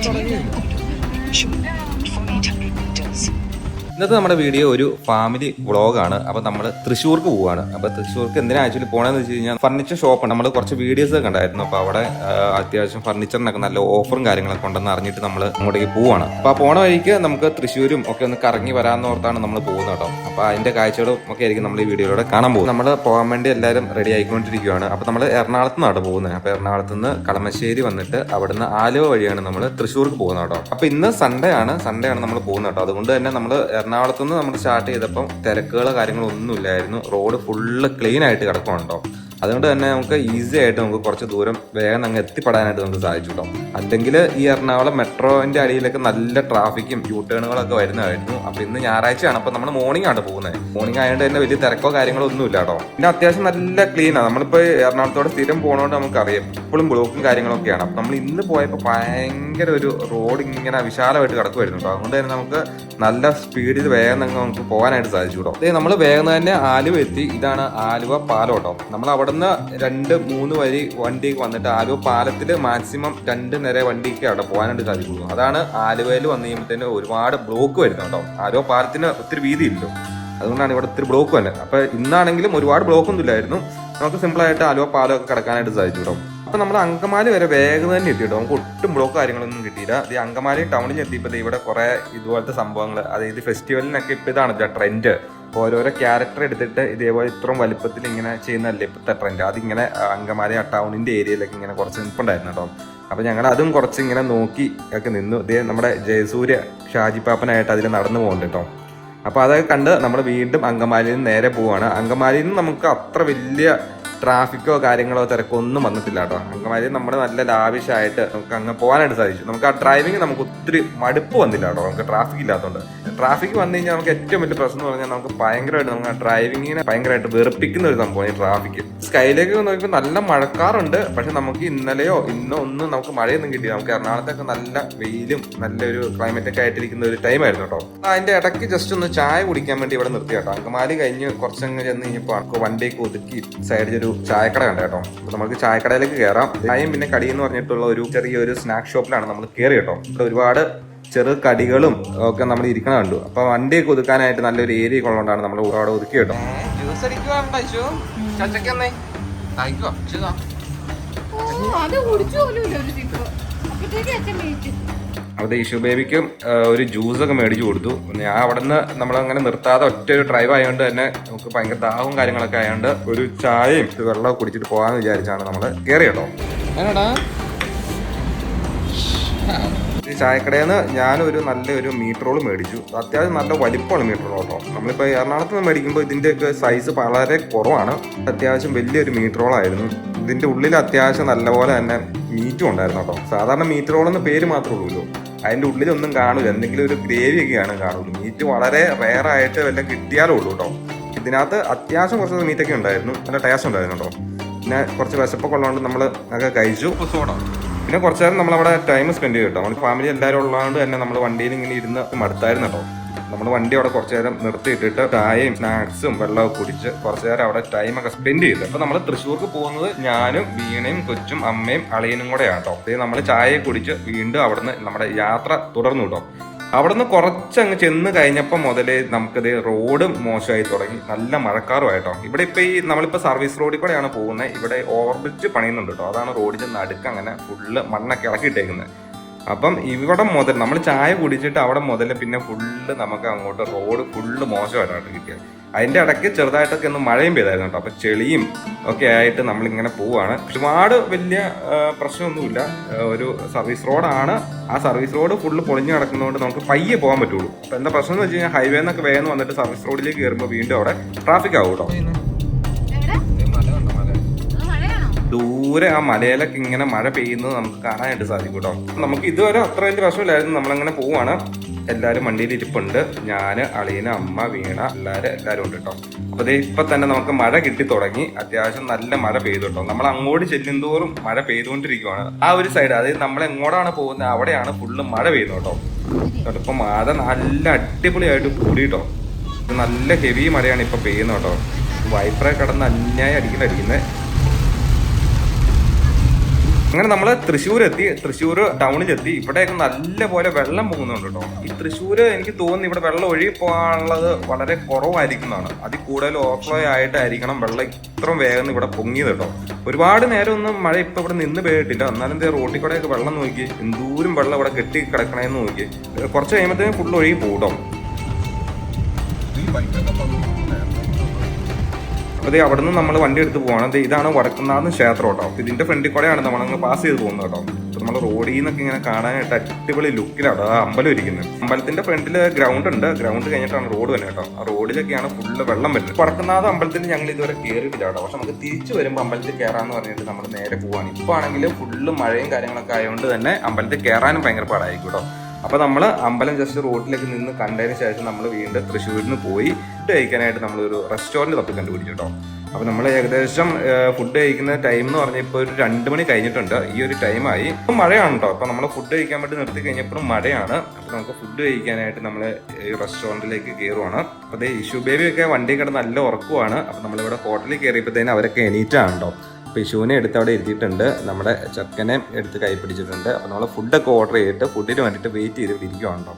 体いい。ഇന്നത്തെ നമ്മുടെ വീഡിയോ ഒരു ഫാമിലി വ്ളോഗാണ് അപ്പോൾ നമ്മൾ തൃശ്ശൂർക്ക് പോവാണ്. അപ്പോൾ തൃശ്ശൂർക്ക് എന്തിനാ ആക്ച്വലി പോകണമെന്ന് വെച്ച് കഴിഞ്ഞാൽ ഫർണിച്ചർ ഷോപ്പ് നമ്മൾ കുറച്ച് വീഡിയോസ് കണ്ടായിരുന്നു. അപ്പോൾ അവിടെ അത്യാവശ്യം ഫർണിച്ചറിനൊക്കെ നല്ല ഓഫറും കാര്യങ്ങളൊക്കെ ഉണ്ടെന്ന് അറിഞ്ഞിട്ട് നമ്മൾ അങ്ങോട്ടേക്ക് പോവാണ്. അപ്പോൾ പോണ വഴിക്ക് നമുക്ക് തൃശ്ശൂരും ഒക്കെ ഒന്ന് കറങ്ങി വരാമെന്ന് ഓർത്താണ് നമ്മൾ പോകുന്നത് കേട്ടോ. അപ്പോൾ അതിന്റെ കാഴ്ചകളും ഒക്കെ ആയിരിക്കും നമ്മൾ ഈ വീഡിയോയിലൂടെ കാണാൻ പോകും നമ്മൾ പോകാൻ വേണ്ടി എല്ലാവരും റെഡി ആയിക്കൊണ്ടിരിക്കുകയാണ് അപ്പോൾ നമ്മൾ എറണാകുളത്ത് നിന്നാണ് പോകുന്നത്. അപ്പോൾ എറണാകുളത്ത് നിന്ന് കളമശ്ശേരി വന്നിട്ട് അവിടുന്ന് ആലുവ വഴിയാണ് നമ്മൾ തൃശ്ശൂർക്ക് പോകുന്നത് കേട്ടോ. അപ്പോൾ ഇന്ന് സൺഡേ ആണ്. സൺഡേ ആണ് നമ്മൾ പോകുന്നത് കേട്ടോ. അതുകൊണ്ട് തന്നെ നമ്മൾ എറണാകുളത്ത് നിന്ന് നമ്മൾ സ്റ്റാർട്ട് ചെയ്തപ്പം തിരക്കുകൾ കാര്യങ്ങളൊന്നുമില്ലായിരുന്നു റോഡ് ഫുള്ള് ക്ലീൻ ആയിട്ട് കിടക്കുവാണ് കേട്ടോ അതുകൊണ്ട് തന്നെ നമുക്ക് ഈസി ആയിട്ട് നമുക്ക് കുറച്ച് ദൂരം വേഗം അങ്ങ് എത്തിപ്പെടാനായിട്ട് നമുക്ക് സാധിച്ചു കേട്ടോ അല്ലെങ്കിൽ ഈ എറണാകുളം മെട്രോന്റെ അടിയിലൊക്കെ നല്ല ട്രാഫിക്കും യൂ ടേണുകളൊക്കെ വരുന്നതായിരുന്നു. അപ്പൊ ഇന്ന് ഞായറാഴ്ചയാണ്. അപ്പൊ നമ്മൾ മോർണിംഗ് ആണ് പോകുന്നത്. മോർണിംഗ് ആയതുകൊണ്ട് തന്നെ വലിയ തിരക്കോ കാര്യങ്ങളോ ഒന്നും ഇല്ല കേട്ടോ പിന്നെ അത്യാവശ്യം നല്ല ക്ലീൻ ആണ് നമ്മളിപ്പോ എറണാകുളത്തോടെ സ്ഥിരം പോകണോണ്ട് നമുക്കറിയാം. ഇപ്പോഴും ബ്ലോക്കും കാര്യങ്ങളൊക്കെയാണ്. അപ്പൊ നമ്മൾ ഇന്ന് പോയപ്പോൾ ഭയങ്കര ഒരു റോഡ് ഇങ്ങനെ വിശാലമായിട്ട് കിടക്കുമായിരുന്നു കേട്ടോ അതുകൊണ്ട് തന്നെ നമുക്ക് നല്ല സ്പീഡിൽ വേഗം നമുക്ക് പോകാനായിട്ട് സാധിച്ചു കേട്ടോ നമ്മൾ വേഗം തന്നെ ആലുവ എത്തി. ഇതാണ് ആലുവ പാലോട്ടോ നമ്മൾ നമ്മൾ അവിടുന്ന് രണ്ട് മൂന്ന് വരി വണ്ടി വന്നിട്ട് ആലുവ പാലത്തിൽ മാക്സിമം രണ്ട് നിര വണ്ടിക്ക് അവിടെ പോകാനായിട്ട് സാധിക്കുള്ളൂ അതാണ് ആലുവയിൽ വന്നു കഴിയുമ്പോഴത്തേന് ഒരുപാട് ബ്ലോക്ക് വരുന്നത് കേട്ടോ. ആലുവ പാലത്തിന് ഒത്തിരി വീതിയില്ലല്ലോ അതുകൊണ്ടാണ് ഇവിടെ ഒത്തിരി ബ്ലോക്ക് തന്നെ അപ്പൊ ഇന്നാണെങ്കിലും ഒരുപാട് ബ്ലോക്ക് ഒന്നും ഇല്ലായിരുന്നു. നമുക്ക് സിമ്പിളായിട്ട് ആലുവ പാലമൊക്കെ കിടക്കാനായിട്ട് സാധിച്ചു കേട്ടോ. അപ്പൊ നമ്മൾ അങ്കമാലി വരെ വേഗം തന്നെ എത്തി കേട്ടോ നമുക്ക് ഒട്ടും ബ്ലോക്ക് കാര്യങ്ങളൊന്നും കിട്ടിയില്ല. ഈ അങ്കമാലി ടൗണിൽ എത്തിയപ്പോൾ ഇവിടെ കുറേ ഇതുപോലത്തെ സംഭവങ്ങൾ അതായത് ഫെസ്റ്റിവലിനൊക്കെ ഇപ്പൊ ഇതാണ് ട്രെൻഡ് ഓരോരോ ക്യാരക്ടർ എടുത്തിട്ട് ഇതേപോലെ ഇത്രയും വലുപ്പത്തിൽ ഇങ്ങനെ ചെയ്യുന്നതല്ലേ ഇപ്പോഴത്തെ ട്രെൻഡ് അതിങ്ങനെ അങ്കമാലി ആ ടൗണിന്റെ ഏരിയയിലൊക്കെ ഇങ്ങനെ കുറച്ച് നിൽപ്പുണ്ടായിരുന്നു കേട്ടോ. അപ്പോൾ ഞങ്ങൾ അതും കുറച്ച് ഇങ്ങനെ നോക്കി ഒക്കെ നിന്നു. ഇതേ നമ്മുടെ ജയസൂര്യ ഷാജി പാപ്പനായിട്ട് അതിൽ നടന്നു പോകുന്നുണ്ട് കേട്ടോ. അപ്പോൾ അതൊക്കെ കണ്ട് നമ്മൾ വീണ്ടും അങ്കമാലിയിൽ നിന്ന് നേരെ പോവുകയാണ്. അങ്കമാലിയിൽ നിന്ന് നമുക്ക് അത്ര വലിയ ട്രാഫിക്കോ കാര്യങ്ങളോ തിരക്കൊന്നും വന്നിട്ടില്ല കേട്ടോ. അങ്കമാലിയിൽ നമ്മൾ നല്ല ലാവിഷായിട്ട് നമുക്ക് അങ്ങ് പോകാനായിട്ട് സാധിച്ചു. നമുക്ക് ആ ഡ്രൈവിംഗ് നമുക്ക് ഒത്തിരി മടുപ്പ് വന്നില്ല കേട്ടോ. നമുക്ക് ട്രാഫിക് ഇല്ലാത്തതുകൊണ്ട് ട്രാഫിക് വന്നു കഴിഞ്ഞാൽ നമുക്ക് ഏറ്റവും വലിയ പ്രശ്നം എന്ന് പറഞ്ഞാൽ നമുക്ക് ഭയങ്കരമായിട്ട് നമുക്ക് ആ ഡ്രൈവിങ്ങിനെ ഭയങ്കരമായിട്ട് വെറുപ്പിക്കുന്ന ഒരു സംഭവം ഈ ട്രാഫിക് സ്കൈലേക്ക് നോക്കിയപ്പോൾ നല്ല മഴക്കാറുണ്ട്. പക്ഷെ നമുക്ക് ഇന്നലെയോ ഇന്നോ ഒന്നും നമുക്ക് മഴയൊന്നും കിട്ടിയില്ല. നമുക്ക് എറണാകുളത്തൊക്കെ നല്ല വെയിലും നല്ലൊരു ക്ലൈമറ്റ് ഒക്കെ ആയിട്ടിരിക്കുന്ന ഒരു ടൈം ആയിരുന്നു കേട്ടോ. അതിന്റെ ഇടയ്ക്ക് ജസ്റ്റ് ഒന്ന് ചായ കുടിക്കാൻ വേണ്ടി ഇവിടെ നിർത്തി കേട്ടോ. അങ്കമാലി കഴിഞ്ഞ് കുറച്ചങ്ങ് ചെന്ന് കഴിഞ്ഞപ്പോൾ വണ്ടിയൊക്കെ ഒതുക്കി സൈഡിൽ ഒരു ചായക്കട കണ്ട കേട്ടോ. അപ്പൊ നമുക്ക് ചായക്കടയിലേക്ക് കയറാം ചായയും പിന്നെ കടി എന്ന് പറഞ്ഞിട്ടുള്ള ഒരു ചെറിയൊരു സ്നാക്ക് ഷോപ്പിലാണ് നമ്മൾ കയറി കേട്ടോ. ഇവിടെ ഒരുപാട് ചെറു കടികളും ഒക്കെ നമ്മൾ ഇരിക്കണ കണ്ടു. അപ്പൊ വണ്ടിയൊക്കെ ഒതുക്കാനായിട്ട് നല്ലൊരു ഏരിയ ഉള്ളതുകൊണ്ടാണ് നമ്മൾ അവിടെ ഒതുക്കി കേട്ടോ. ജ്യൂസ് ഓ, അത് കുടിച്ചു പോലുമില്ല ഒരു സിപ്പ്. അപ്പഴത്തേക്ക് അച്ഛൻ മേടിച്ചു. അവിടെ ഇഷു ബേബിക്കും ഒരു ജ്യൂസ് ഒക്കെ മേടിച്ചു കൊടുത്തു. ഞാൻ അവിടെ നിന്ന് നമ്മളങ്ങനെ നിർത്താതെ ഒറ്റ ഒരു ഡ്രൈവ് ആയതുകൊണ്ട് തന്നെ നമുക്ക് ഭയങ്കര ദാഹവും കാര്യങ്ങളൊക്കെ ആയതുകൊണ്ട് ഒരു ചായയും വെള്ളം വെള്ളമൊക്കെ കുടിച്ചിട്ട് പോകാന്ന് വിചാരിച്ചാണ് നമ്മൾ കയറി കേട്ടോ ചായക്കടയിൽ നിന്ന് ഞാനൊരു നല്ലൊരു മീറ്റ് റോൾ മേടിച്ചു. അത്യാവശ്യം നല്ല വലിപ്പമാണ് മീറ്റർ റോൾ കേട്ടോ നമ്മളിപ്പോൾ എറണാകുളത്ത് നിന്ന് മേടിക്കുമ്പോൾ ഇതിന്റെയൊക്കെ സൈസ് വളരെ കുറവാണ്. അത്യാവശ്യം വലിയൊരു മീറ്റ് റോളായിരുന്നു ഇതിന്റെ ഉള്ളിൽ അത്യാവശ്യം നല്ലപോലെ തന്നെ മീറ്റും ഉണ്ടായിരുന്നു കേട്ടോ. സാധാരണ മീറ്റ് റോൾ എന്ന് പേര് മാത്രമേ ഉള്ളൂ അതിന്റെ ഉള്ളിലൊന്നും കാണില്ല എന്തെങ്കിലും ഒരു ഗ്രേവി ഒക്കെയാണ് കാണുള്ളൂ. മീറ്റ് വളരെ റെയർ ആയിട്ട് വല്ല കിട്ടിയാലേ ഉള്ളൂ കേട്ടോ. ഇതിനകത്ത് അത്യാവശ്യം കുറച്ച് മീറ്റൊക്കെ ഉണ്ടായിരുന്നു. നല്ല ടേസ്റ്റ് ഉണ്ടായിരുന്നു കേട്ടോ. പിന്നെ കുറച്ച് വിശപ്പൊക്കെ ഉള്ളതുകൊണ്ട് നമ്മൾ ഒക്കെ കഴിച്ചു. സോഡ പിന്നെ കുറച്ച് നേരം നമ്മളവിടെ ടൈം സ്പെൻഡ് ചെയ്തു കേട്ടോ. നമ്മൾ ഫാമിലി എല്ലാവരും ഉള്ളതുകൊണ്ട് തന്നെ നമ്മൾ വണ്ടിയിൽ ഇങ്ങനെ ഇരുന്ന് മടുത്തായിരുന്നു കേട്ടോ. നമ്മൾ വണ്ടി അവിടെ കുറച്ച് നേരം നിർത്തിയിട്ടിട്ട് ചായയും സ്നാക്സും വെള്ളമൊക്കെ കുടിച്ച് കുറച്ച് നേരം അവിടെ ടൈമൊക്കെ സ്പെൻഡ് ചെയ്തു. അപ്പോൾ നമ്മൾ തൃശ്ശൂർക്ക് പോകുന്നത് ഞാനും വീണയും കൊച്ചും അമ്മയും അളിയനും കൂടെയാണ് കേട്ടോ നമ്മൾ ചായ കുടിച്ച് വീണ്ടും അവിടുന്ന് നമ്മുടെ യാത്ര തുടർന്നു കേട്ടോ. അവിടുന്ന് കുറച്ചങ്ങ് ചെന്ന് കഴിഞ്ഞപ്പോൾ മുതലേ നമുക്കിത് റോഡും മോശമായി തുടങ്ങി. നല്ല മഴക്കാറുമായിട്ടോ ഇവിടെ ഇപ്പം ഈ നമ്മളിപ്പോൾ സർവീസ് റോഡിൽ കൂടെയാണ് പോകുന്നത്. ഇവിടെ ഓവർബ്രിഡ്ജ് പണിയുന്നുണ്ട് കേട്ടോ. അതാണ് റോഡിന്റെ നടുക്ക് അങ്ങനെ ഫുള്ള് മണ്ണൊക്കെ ഇളക്കിയിട്ടേക്കുന്നത്. അപ്പം ഇവിടെ മുതൽ നമ്മൾ ചായ കുടിച്ചിട്ട് അവിടെ മുതൽ പിന്നെ ഫുള്ള് നമുക്ക് അങ്ങോട്ട് റോഡ് ഫുള്ള് മോശമായിട്ടാണ് കിട്ടിയത്. അതിന്റെ ഇടയ്ക്ക് ചെറുതായിട്ടൊക്കെ ഒന്ന് മഴയും പെയ്തായിരുന്നു കേട്ടോ. അപ്പൊ ചെളിയും ഒക്കെ ആയിട്ട് നമ്മളിങ്ങനെ പോവാണ്. ഒരുപാട് വലിയ പ്രശ്നമൊന്നുമില്ല. ഒരു സർവീസ് റോഡാണ് ആ സർവീസ് റോഡ് ഫുള്ള് പൊളിഞ്ഞു കിടക്കുന്നതുകൊണ്ട് നമുക്ക് പയ്യെ പോകാൻ പറ്റുള്ളൂ. അപ്പൊ എന്താ പ്രശ്നം എന്ന് വെച്ച് കഴിഞ്ഞാൽ ഹൈവേ എന്നൊക്കെ വേഗം വന്നിട്ട് സർവീസ് റോഡിലേക്ക് കയറുമ്പോൾ വീണ്ടും അവിടെ ട്രാഫിക് ആവും കേട്ടോ. ദൂരെ ആ മലയിലൊക്കെ ഇങ്ങനെ മഴ പെയ്യുന്നത് നമുക്ക് കാണാനായിട്ട് സാധിക്കും കേട്ടോ നമുക്ക് ഇതുവരെ അത്ര വലിയ പ്രശ്നമില്ലായിരുന്നു. നമ്മളങ്ങനെ പോവാണ്. എല്ലാവരും വണ്ടിയിൽ ഇരിപ്പുണ്ട്. ഞാൻ അളിയന് അമ്മ വീണ എല്ലാവരും എല്ലാവരും ഉണ്ട് കേട്ടോ അപ്പോൾ ഇപ്പൊ തന്നെ നമുക്ക് മഴ കിട്ടി തുടങ്ങി. അത്യാവശ്യം നല്ല മഴ പെയ്തു കേട്ടോ നമ്മൾ അങ്ങോട്ട് ചെല്ലുന്തോറും മഴ പെയ്തുകൊണ്ടിരിക്കുവാണ്. ആ ഒരു സൈഡ് അതായത് നമ്മൾ എങ്ങോട്ടാണ് പോകുന്നത് അവിടെയാണ് ഫുള്ള് മഴ പെയ്യുന്നത് കേട്ടോ കേട്ടോ മഴ നല്ല അടിപൊളിയായിട്ട് കൂടി കേട്ടോ നല്ല ഹെവി മഴയാണ് ഇപ്പം പെയ്യുന്നത് കേട്ടോ വൈപ്പറെ കിടന്ന് അന്യായി അടിക്കുന്ന? അടിക്കുന്നത് അങ്ങനെ നമ്മൾ തൃശ്ശൂർ എത്തി തൃശ്ശൂർ ടൗണിലെത്തി. ഇവിടെയൊക്കെ നല്ല പോലെ വെള്ളം പോകുന്നുണ്ട് കേട്ടോ. ഈ തൃശ്ശൂർ എനിക്ക് തോന്നുന്നു ഇവിടെ വെള്ളം ഒഴുകി പോകാനുള്ളത് വളരെ കുറവായിരിക്കുന്നതാണ്. അതിൽ കൂടുതൽ ഓവർഫ്ലോ ആയിട്ടായിരിക്കണം വെള്ളം ഇത്രയും വേഗം ഇവിടെ പൊങ്ങിയത് കേട്ടോ. ഒരുപാട് നേരം ഒന്നും മഴ ഇപ്പൊ ഇവിടെ നിന്ന് പെയ്തിട്ടില്ല. എന്നാലും ഇതേ റോട്ടിൽ കൂടെയൊക്കെ വെള്ളം നോക്കി എന്തോരം വെള്ളം ഇവിടെ കെട്ടി കിടക്കണേന്ന് നോക്കി. കുറച്ച് കഴിയുമ്പോഴത്തേക്കും ഫുള്ള് ഒഴുകി പോകട്ടോ അപ്പോൾ ഇത് അവിടെ നിന്ന് നമ്മൾ വണ്ടി എടുത്ത് പോകണം ഇതാണ് വടക്കുന്നാഥ് ക്ഷേത്രം കേട്ടോ. ഇതിന്റെ ഫ്രണ്ടിൽ കൂടെയാണ് നമ്മളങ്ങ് പാസ് ചെയ്ത് പോകുന്നത് കേട്ടോ. നമ്മൾ റോഡിൽ നിന്നൊക്കെ ഇങ്ങനെ കാണാനായിട്ട് അടിപൊളി ലുക്കിലാണ് ആ അമ്പലം ഇരിക്കുന്നത് അമ്പലത്തിന്റെ ഫ്രണ്ടിൽ ഗ്രൗണ്ട് ഉണ്ട്. ഗ്രൗണ്ട് കഴിഞ്ഞിട്ടാണ് റോഡ് വരുന്നത് കേട്ടോ. ആ റോഡിലൊക്കെയാണ് ഫുള്ള് വെള്ളം വരുന്നത്. വടക്കുന്നാഥ് അമ്പലത്തിൽ ഞങ്ങൾ ഇതുവരെ കയറിയിട്ടില്ല കേട്ടോ. പക്ഷെ നമുക്ക് തിരിച്ചു വരുമ്പോൾ അമ്പലത്തിൽ കയറാന്ന് പറഞ്ഞിട്ട് നമ്മൾ നേരെ പോവാണ്. ഇപ്പോൾ ആണെങ്കിൽ ഫുള്ള് മഴയും കാര്യങ്ങളൊക്കെ ആയതുകൊണ്ട് തന്നെ അമ്പലത്തിൽ കയറാനും ഭയങ്കര പാടായിരിക്കും കേട്ടോ. അപ്പൊ നമ്മൾ അമ്പലം ജസ്റ്റ് റോഡിലേക്ക് നിന്ന് കണ്ടതിന് ശേഷം നമ്മൾ വീണ്ടും തൃശ്ശൂരിൽ നിന്ന് പോയി ഫുഡ് കഴിക്കാനായിട്ട് നമ്മൾ ഒരു റെസ്റ്റോറന്റ് തപ്പി കണ്ടുപിടിച്ചു കേട്ടോ അപ്പൊ നമ്മൾ ഏകദേശം ഫുഡ് കഴിക്കുന്ന ടൈം എന്ന് പറഞ്ഞാൽ ഇപ്പോൾ ഒരു രണ്ട് മണി കഴിഞ്ഞിട്ടുണ്ട്. ഈ ഒരു ടൈമായി ഇപ്പം മഴയാണ് കേട്ടോ അപ്പൊ നമ്മൾ ഫുഡ് കഴിക്കാൻ വേണ്ടി നിർത്തി കഴിഞ്ഞപ്പോഴും മഴയാണ്. അപ്പൊ നമുക്ക് ഫുഡ് കഴിക്കാനായിട്ട് നമ്മൾ ഈ റെസ്റ്റോറന്റിലേക്ക് കയറുവാണ് അപ്പൊ അതേ ഇഷു ബേബി ഒക്കെ വണ്ടി കിടന്ന് നല്ല ഉറക്കുവാണ്. അപ്പൊ നമ്മളിവിടെ ഹോട്ടലിൽ കയറിയപ്പോഴത്തേനും അവരൊക്കെ എണീറ്റാണ് കേട്ടോ അപ്പോൾ ഇഷുവിനെ എടുത്ത് അവിടെ ഇരുത്തിയിട്ടുണ്ട്. നമ്മുടെ ചെക്കനെ എടുത്ത് കൈ പിടിച്ചിട്ടുണ്ട്. അപ്പോൾ നമ്മൾ ഫുഡൊക്കെ ഓർഡർ ചെയ്തിട്ട് ഫുഡിന് വേണ്ടിയിട്ട് വെയിറ്റ് ചെയ്ത് ഇരിക്കുകയാണോ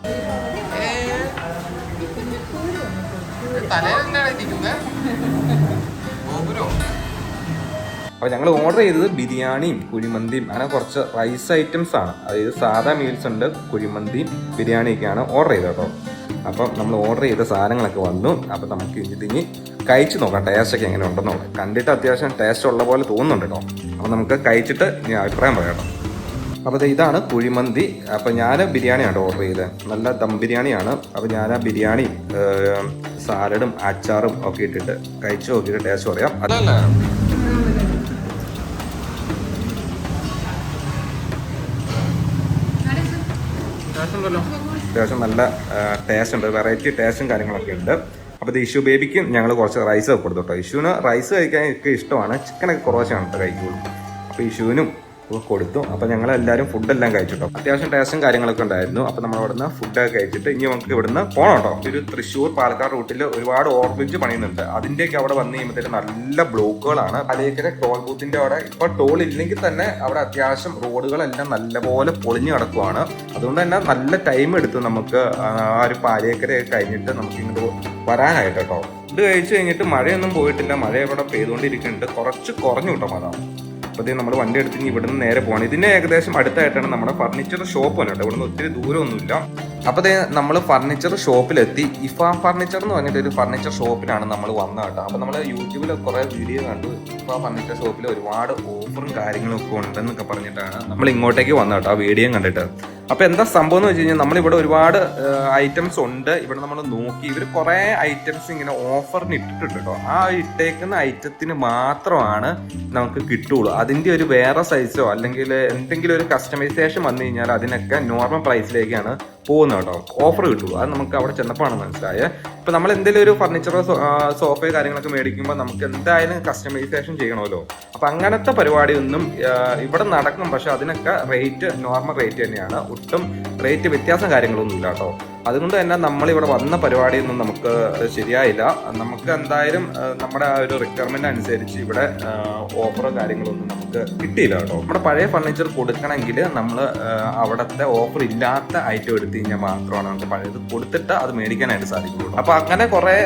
അപ്പോൾ ഞങ്ങൾ ഓർഡർ ചെയ്തത് ബിരിയാണിയും കുഴിമന്തിയും. അങ്ങനെ കുറച്ച് റൈസ് ഐറ്റംസ് ആണ്. അതായത് സാധാ മീൽസ് ഉണ്ട് കുഴിമന്തിയും ബിരിയാണിയൊക്കെയാണ് ഓർഡർ ചെയ്തത് കേട്ടോ. അപ്പം നമ്മൾ ഓർഡർ ചെയ്ത സാധനങ്ങളൊക്കെ വന്നു. അപ്പം നമുക്ക് തിങ്ങി കഴിച്ച് നോക്കാം. ടേസ്റ്റ് ഒക്കെ എങ്ങനെ ഉണ്ടെന്ന് നോക്കാം. കണ്ടിട്ട് അത്യാവശ്യം ടേസ്റ്റ് ഉള്ള പോലെ തോന്നുന്നുണ്ട് കേട്ടോ. അപ്പം നമുക്ക് കഴിച്ചിട്ട് ഇനി അഭിപ്രായം പറയാം അപ്പോൾ ദേ ഇതാണ് കുഴിമന്തി. അപ്പോൾ ഞാൻ ബിരിയാണിയാണ് ഓർഡർ ചെയ്തത്. നല്ല ദം ബിരിയാണിയാണ്. അപ്പോൾ ഞാൻ ആ ബിരിയാണി സാലഡും അച്ചാറും ഒക്കെ ഇട്ടിട്ട് കഴിച്ച് നോക്കിയിട്ട് ടേസ്റ്റ് പറയാം. അതല്ല അത്യാവശ്യം നല്ല ടേസ്റ്റ് ഉണ്ട്. വെറൈറ്റി ടേസ്റ്റും കാര്യങ്ങളൊക്കെ ഉണ്ട്. അപ്പോൾ ഇത് ഇഷ്യൂ ബേബിക്ക് ഞങ്ങൾ കുറച്ച് റൈസ് ഒക്കെ കൊടുത്തു കേട്ടോ ഇഷ്യൂവിന് റൈസ് കഴിക്കാൻ ഒക്കെ ഇഷ്ടമാണ്. ചിക്കനൊക്കെ കുറച്ചാണ് കേട്ടോ കഴിക്കുള്ളൂ. അപ്പോൾ ഇഷ്യൂവിനും കൊടുത്തു. അപ്പോൾ ഞങ്ങൾ എല്ലാവരും ഫുഡെല്ലാം കഴിച്ചു കേട്ടോ അത്യാവശ്യം ടേസ്റ്റും കാര്യങ്ങളൊക്കെ ഉണ്ടായിരുന്നു. അപ്പോൾ നമ്മൾ അവിടുന്ന് ഫുഡൊക്കെ കഴിച്ചിട്ട് ഇനി നമുക്ക് ഇവിടുന്ന് പോകണം കേട്ടോ ഒരു തൃശ്ശൂർ പാലക്കാട് റൂട്ടിൽ ഒരുപാട് ഓവർബ്രിഡ്ജ് പണിയുന്നുണ്ട്. അതിന്റെയൊക്കെ അവിടെ വന്ന് കഴിയുമ്പോഴത്തേക്ക് നല്ല ബ്ലോക്കുകളാണ് അലേക്കര ടോൾ ബൂത്തിന്റെ അവിടെ ഇപ്പോൾ ടോൾ ഇല്ലെങ്കിൽ തന്നെ അവിടെ അത്യാവശ്യം റോഡുകളെല്ലാം നല്ലപോലെ പൊളിഞ്ഞു കിടക്കുവാണ്. അതുകൊണ്ട് തന്നെ നല്ല ടൈം എടുത്തു നമുക്ക് ആ ഒരു പാലേക്കര കഴിഞ്ഞിട്ട് നമുക്ക് ഇങ്ങോട്ട് വരാനായിട്ട് കേട്ടോ ഇത് കഴിച്ചു കഴിഞ്ഞിട്ട് മഴയൊന്നും പോയിട്ടില്ല. മഴ ഇവിടെ പെയ്തുകൊണ്ടിരിക്കുന്നുണ്ട്. കുറച്ച് കുറഞ്ഞു കിട്ടും മഴ. അപ്പോൾ നമ്മൾ വണ്ടി എടുത്ത് ഇനി ഇവിടുന്ന് നേരെ പോകണം ഇതിന് ഏകദേശം അടുത്തായിട്ടാണ് നമ്മുടെ ഫർണിച്ചർ ഷോപ്പ് വന്നത് കേട്ടോ. ഇവിടുന്ന് ഒത്തിരി ദൂരമൊന്നുമില്ല. അപ്പോൾ നമ്മൾ ഫർണിച്ചർ ഷോപ്പിലെത്തി ഇഫ ഫർണിച്ചർ എന്ന് പറഞ്ഞിട്ട് ഒരു ഫർണിച്ചർ ഷോപ്പിലാണ് നമ്മൾ വന്നത് കേട്ടോ. അപ്പോൾ നമ്മൾ യൂട്യൂബിൽ കുറേ വീഡിയോ കണ്ടു. ഇഫ ഫർണിച്ചർ ഷോപ്പിൽ ഒരുപാട് ഓഫറും കാര്യങ്ങളും ഒക്കെ ഉണ്ടെന്നൊക്കെ പറഞ്ഞിട്ടാണ് നമ്മൾ ഇങ്ങോട്ടേക്ക് വന്നത് കേട്ടോ. ആ വീഡിയോ കണ്ടിട്ട്. അപ്പോൾ എന്താ സംഭവം എന്ന് വെച്ച് കഴിഞ്ഞാൽ നമ്മളിവിടെ ഒരുപാട് ഐറ്റംസ് ഉണ്ട്. ഇവിടെ നമ്മൾ നോക്കി ഇവർ കുറേ ഐറ്റംസ് ഇങ്ങനെ ഓഫറിന് ഇട്ടിട്ടുണ്ട് കേട്ടോ ആ ഇട്ടേക്കുന്ന ഐറ്റത്തിന് മാത്രമാണ് നമുക്ക് കിട്ടുള്ളൂ. അതിന്റെ ഒരു വേറെ സൈസോ അല്ലെങ്കിൽ എന്തെങ്കിലും ഒരു കസ്റ്റമൈസേഷൻ വന്നു കഴിഞ്ഞാൽ അതിനൊക്കെ നോർമൽ പ്രൈസിലേക്കാണ് പോകുന്നത് കേട്ടോ. ഓഫർ കിട്ടുള്ളൂ അത് നമുക്ക് അവിടെ ചെന്നപ്പോഴാണ് മനസ്സിലായത് ഇപ്പം നമ്മൾ എന്തെങ്കിലും ഒരു ഫർണിച്ചറോ സോഫയോ കാര്യങ്ങളൊക്കെ മേടിക്കുമ്പോൾ നമുക്ക് എന്തായാലും കസ്റ്റമൈസേഷൻ ചെയ്യണമല്ലോ. അപ്പം അങ്ങനത്തെ പരിപാടിയൊന്നും ഇവിടെ നടക്കും. പക്ഷെ അതിനൊക്കെ റേറ്റ് നോർമൽ റേറ്റ് തന്നെയാണ്. ഒട്ടും റേറ്റ് വ്യത്യാസം കാര്യങ്ങളൊന്നും ഇല്ല കേട്ടോ അതുകൊണ്ട് തന്നെ നമ്മളിവിടെ വന്ന പരിപാടിയൊന്നും നമുക്ക് ശരിയായില്ല. നമുക്ക് എന്തായാലും നമ്മുടെ ആ ഒരു റിക്വയർമെന്റ് അനുസരിച്ച് ഇവിടെ ഓഫറോ കാര്യങ്ങളൊന്നും നമുക്ക് കിട്ടിയില്ല കേട്ടോ. നമ്മുടെ പഴയ ഫർണിച്ചർ കൊടുക്കണമെങ്കിൽ നമ്മൾ അവിടുത്തെ ഓഫർ ഇല്ലാത്ത ഐറ്റം എടുത്തു കഴിഞ്ഞാൽ മാത്രമാണ് നമുക്ക് പഴയത്. കൊടുത്തിട്ട് അത് മേടിക്കാനായിട്ട് സാധിക്കുള്ളൂ അപ്പൊ അങ്ങനെ കുറെ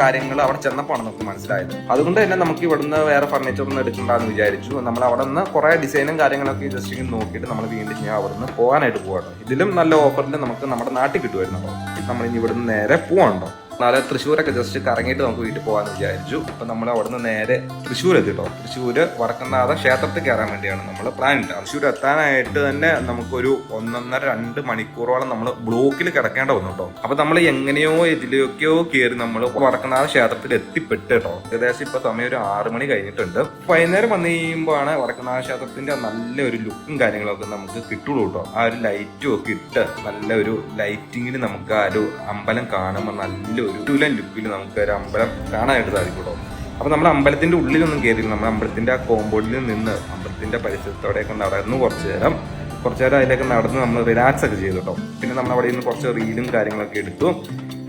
കാര്യങ്ങൾ അവിടെ ചെന്നപ്പോഴാണ് നമുക്ക് മനസ്സിലായത്. അതുകൊണ്ട് തന്നെ നമുക്ക് ഇവിടുന്ന് വേറെ ഫർണിച്ചർ ഒന്നും എടുക്കണ്ടെന്ന് വിചാരിച്ചു. നമ്മൾ അവിടെ നിന്ന് കുറെ ഡിസൈനും കാര്യങ്ങളൊക്കെ ജസ്റ്റ് ഇങ്ങനെ നോക്കിയിട്ട് നമ്മൾ വീണ്ടും ഞാൻ അവിടെ നിന്ന് പോകാനായിട്ട് പോകണം ഇതിലും നല്ല ഓഫറിൽ നമുക്ക് നമ്മുടെ നാട്ടിൽ കിട്ടുമായിരുന്നു നമ്മൾ ഇനി ഇവിടുന്ന് നേരെ പോകണ്ടോ നാളെ തൃശ്ശൂരൊക്കെ ജസ്റ്റ് കറങ്ങിയിട്ട് നമുക്ക് വീട്ടിൽ പോകാമെന്ന് വിചാരിച്ചു. അപ്പൊ നമ്മൾ അവിടെ നിന്ന് നേരെ തൃശ്ശൂർ എത്തി കേട്ടോ തൃശ്ശൂർ വടക്കനാഥ ക്ഷേത്രത്തിൽ കയറാൻ വേണ്ടിയാണ് നമ്മൾ പ്ലാൻ ഇട്ടത് തൃശ്ശൂർ എത്താനായിട്ട് തന്നെ നമുക്കൊരു ഒന്നൊന്നര രണ്ട് മണിക്കൂറോളം നമ്മൾ ബ്ലോക്കിൽ കിടക്കേണ്ട വന്നു കേട്ടോ. അപ്പൊ നമ്മൾ എങ്ങനെയോ ഇതിലേക്കോ കയറി നമ്മൾ വടക്കനാഥ ക്ഷേത്രത്തിൽ എത്തിപ്പെട്ട് കേട്ടോ. ഏകദേശം ഇപ്പൊ സമയം ഒരു ആറ് മണി കഴിഞ്ഞിട്ടുണ്ട്. വൈകുന്നേരം വന്നു കഴിയുമ്പോഴാണ് വടക്കനാഥ ക്ഷേത്രത്തിന്റെ നല്ലൊരു ലുക്കും കാര്യങ്ങളൊക്കെ നമുക്ക് കിട്ടുള്ളൂ കേട്ടോ. ആ ഒരു ലൈറ്റും ഒക്കെ ഇട്ട് നല്ല ഒരു ലൈറ്റിങ്ങിൽ നമുക്ക് ആ ഒരു അമ്പലം കാണുമ്പോൾ നല്ലൊരു ടുലൻ ലുക്കിൽ നമുക്ക് ഒരു അമ്പലം കാണാനായിട്ട് സാധിക്കുള്ളൂ. കേട്ടോ അപ്പൊ നമ്മൾ അമ്പലത്തിന്റെ ഉള്ളിലൊന്നും കയറിയില്ല നമ്മൾ അമ്പലത്തിന്റെ ആ കോമ്പൗണ്ടിൽ നിന്ന് അമ്പലത്തിന്റെ പരിസരത്തോടെയൊക്കെ നടന്നു കുറച്ചു നേരം കുറച്ചു നേരം അതിലേക്ക് നടന്ന് നമ്മൾ റിലാക്സ് ഒക്കെ ചെയ്തു കേട്ടോ. പിന്നെ നമ്മൾ അവിടെ നിന്ന് കുറച്ച് റീലും കാര്യങ്ങളൊക്കെ എടുത്തു.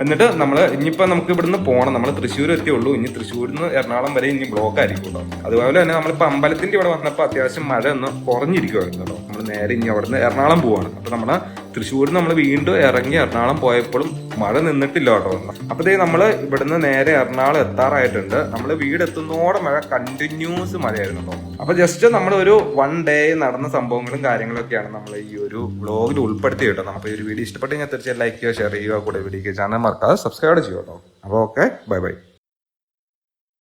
എന്നിട്ട് നമ്മൾ ഇനിയിപ്പോൾ നമുക്ക് ഇവിടുന്ന് പോകണം നമ്മൾ തൃശ്ശൂർ എത്തിയുള്ളൂ ഇനി തൃശ്ശൂരിൽ നിന്ന് എറണാകുളം വരെ ഇനി ബ്ലോക്ക് ആയിരിക്കും കേട്ടോ. അതുപോലെ തന്നെ നമ്മളിപ്പോൾ അമ്പലത്തിന്റെ ഇവിടെ വന്നപ്പോൾ അത്യാവശ്യം മഴ ഒന്ന് കുറഞ്ഞിരിക്കുമായിരുന്നു കേട്ടോ. നമ്മൾ നേരെ ഇനി അവിടെ നിന്ന് എറണാകുളം പോവാണ്. അപ്പോൾ നമ്മൾ തൃശ്ശൂരിൽ നമ്മൾ വീണ്ടും ഇറങ്ങി എറണാകുളം പോയപ്പോഴും മഴ നിന്നിട്ടില്ല കേട്ടോ. ദേ നമ്മൾ ഇവിടുന്ന് നേരെ എറണാകുളം എത്താറായിട്ടുണ്ട്. നമ്മൾ വീട് എത്തുന്നോടെ മഴ കണ്ടിന്യൂസ് മഴയായിരുന്നു കേട്ടോ. അപ്പോൾ ജസ്റ്റ് നമ്മൾ ഒരു വൺ ഡേ നടന്ന സംഭവങ്ങളും കാര്യങ്ങളൊക്കെയാണ് നമ്മൾ ഈ ഒരു വ്ളോഗിൽ ഉൾപ്പെടുത്തി കേട്ടോ. നമുക്ക് ഈ ഒരു വീഡിയോ ഇഷ്ടപ്പെട്ടെങ്കിൽ തീർച്ചയായും ലൈക്ക് ചെയ്യുക ഷെയർ ചെയ്യുക കൂടെ വീഡിയോ ചാനൽ മറക്കാതെ സബ്സ്ക്രൈബ് ചെയ്യുക കേട്ടോ. അപ്പോൾ ഓക്കെ ബൈ ബൈ